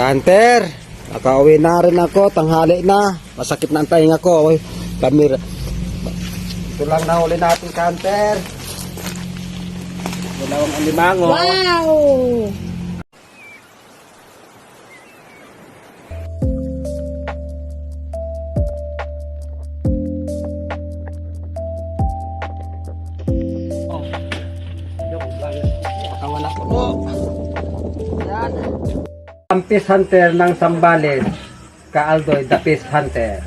Kanter, nakauwi na rin ako, tanghali na. Masakit na ang tainga ko. Oy, kamera. Ito lang nahuli natin, Kanter. Dalawang alimango. Wow! Nakawala ko po. Yan. Ang Peace Hunter ng Sambales, Kaaldoy, the Peace Hunter.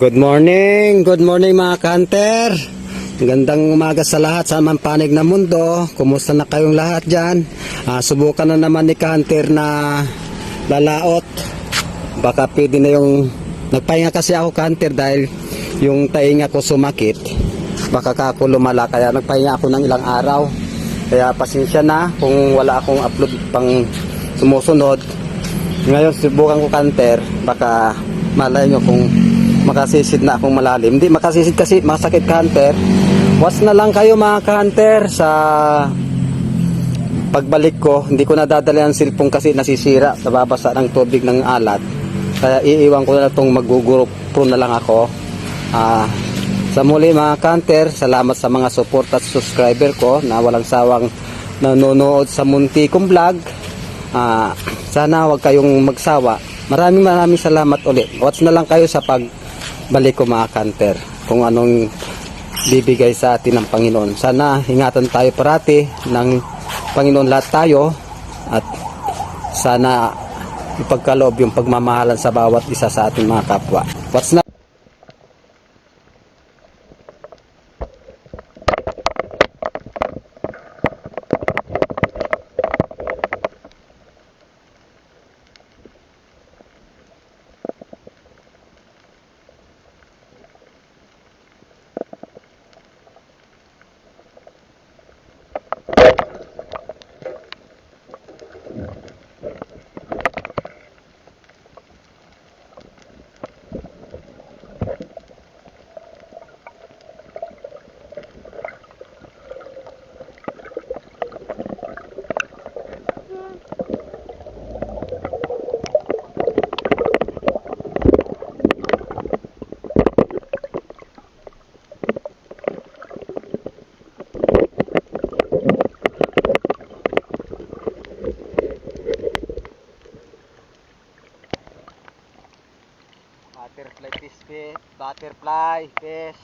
Good morning, good morning mga ka-hunter. Gandang umaga sa lahat sa mampanig na mundo. Kumusta na kayong lahat dyan? Ah, subukan na naman ni ka-hunter na lalaot. Baka pwede na yung... Nagpahinga kasi ako ka-hunter dahil yung tainga ko sumakit. Baka kako lumala kaya nagpahinga ako ng ilang araw. Kaya pasensya na kung wala akong upload pang sumusunod. Ngayon subukan ko kanter, baka malay nyo kung makasisid na akong malalim. Hindi makasisid kasi masakit kanter. Watch na lang kayo mga kanter sa pagbalik ko. Hindi ko nadadala ang cellphone kasi nasisira. Nababasa ng tubig ng alat. Kaya iiwan ko na itong mag-group pro na lang ako. Ah, sa muli mga kanter, salamat sa mga support at subscriber ko na walang sawang nanonood sa munti kong vlog. Ah, sana wag kayong magsawa. Maraming maraming salamat ulit. Watch na lang kayo sa pagbalik ko mga kanter kung anong bibigay sa atin ng Panginoon. Sana ingatan tayo parati ng Panginoon lahat tayo at sana ipagkaloob yung pagmamahalan sa bawat isa sa ating mga kapwa. Watch na Butterfly fish. Butterfly fish.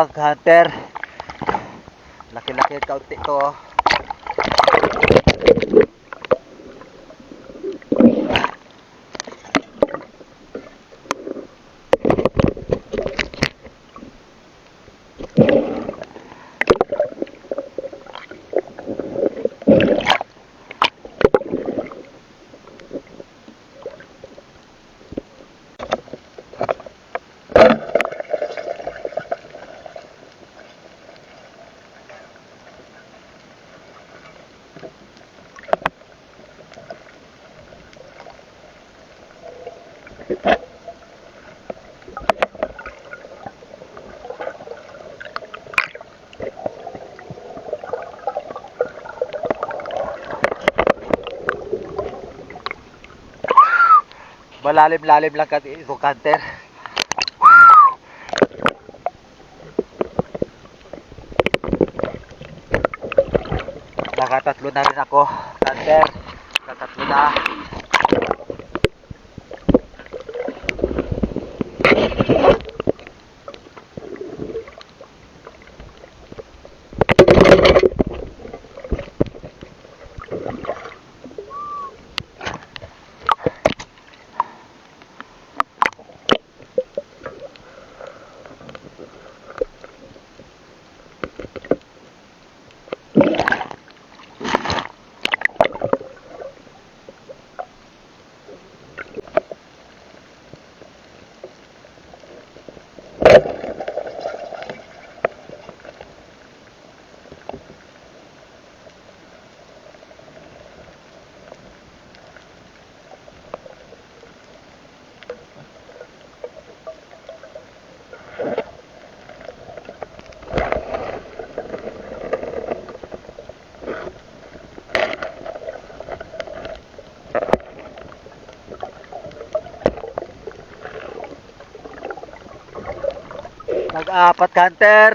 Bang hunter? Laki-laki kaunti to. oh. malalim-lalim lang kasi ito canter nakatatlo na rin ako. Canter nakatatlo na. Thank you. Nag-apat Hunter.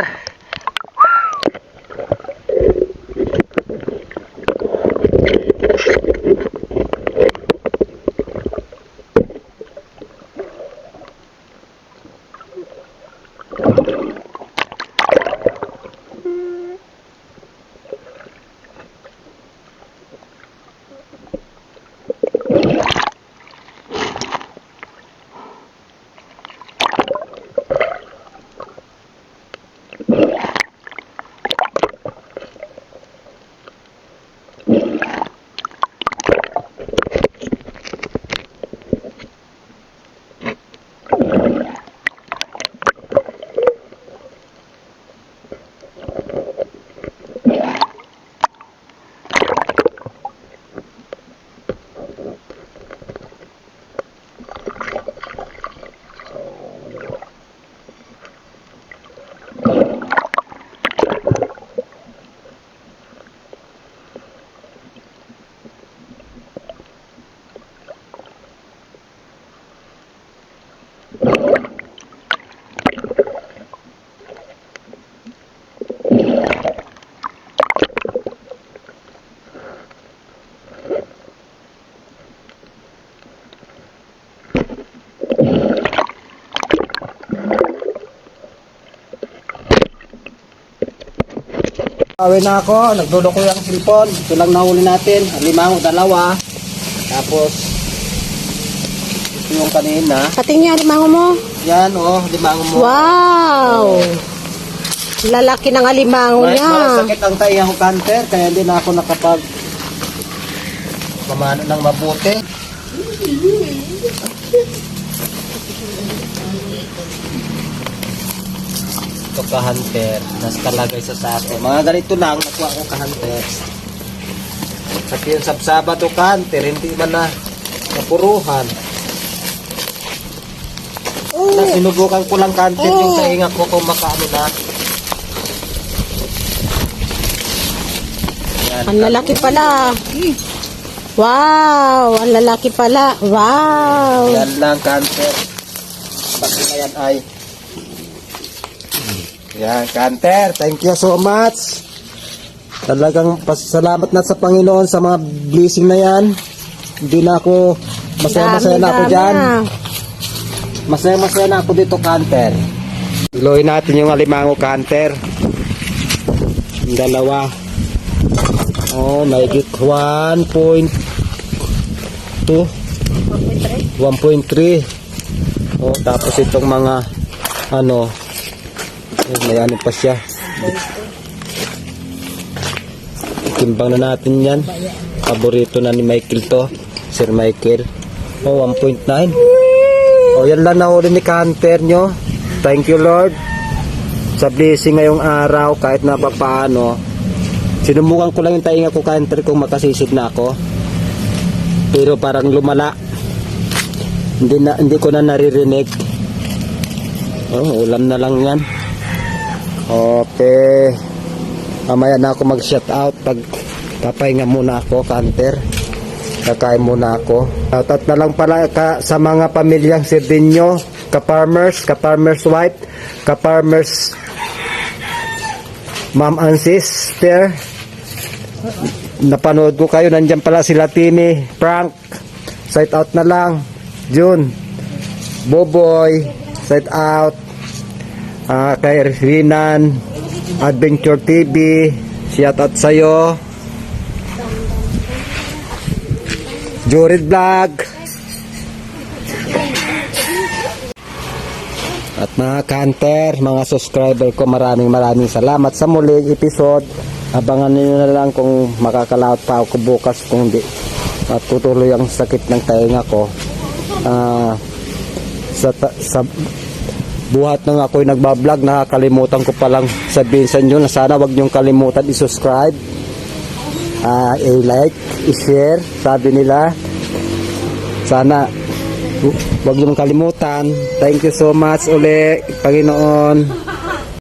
Awin na ako, nagdulo ko yung cellphone. Ito lang nahuli natin. Limang dalawa. Tapos, ito yung kanina. Pating niya, limango mo. Yan, oh, limang mo. Wow! Lalaki ng alimango May, niya. sakit ang taiyang ko cancer, kaya hindi na ako nakapag mamano ng mabuti. Ito ka-hunter, nas kalagay sa sako. Mga ganito lang, nakuha ko ka-hunter. Sa yung sabsaba to ka-hunter, hindi man na napuruhan. Oh. Sinubukan ko lang ka-hunter yung tainga ko kung makaano na. Yan. Ang lalaki pala. Wow! Ang lalaki pala. Wow! Yan lang, cancer. Pati na yan ay. Yan, cancer. Thank you so much. Talagang pasalamat na sa Panginoon sa mga blessing na yan. Hindi na ako, masaya-masaya na ako dyan. Masaya-masaya na ako dito, cancer. Iloy natin yung alimango, cancer. Yung dalawa. Oh, may 1.2 1.3 oh tapos itong mga ano may ano pa siya. Timbang na natin yan. Paborito na ni Michael to Sir Michael. Oh 1.9 oh yan lang nahuli ni Hunter nyo. Thank you Lord. Sa blessing ngayong araw kahit na pa sinumukan ko lang yung tainga ko Hunter kung makasisid na ako. Pero parang lumala. Hindi na hindi ko na naririnig. Oh ulam na lang yan okay mamaya na ako mag shout out pag papahinga muna ako kanter kakain muna ako shout out na lang pala ka, sa mga pamilyang Sirvinyo ka farmers ka farmers wife ka farmers mom and sister napanood ko kayo. Nandyan pala sila Tini, Frank. Side out na lang. June. Boboy. Side out. Ah, kay Rinan. Adventure TV. Shout out sa'yo. Jurid Vlog. At mga kanter, mga subscriber ko, maraming maraming salamat sa muling episode. Abangan niyo na lang kung makakalaot pa ako bukas kung hindi at tutuloy ang sakit ng tainga ko. Ah, sa, sa buhat ng ako'y nagbablog, nakakalimutan ko palang sabihin sa inyo na sana wag niyong kalimutan i-subscribe, ah, i-like, i-share, sabi nila. Sana Huwag niyong kalimutan. Thank you so much uli, Panginoon.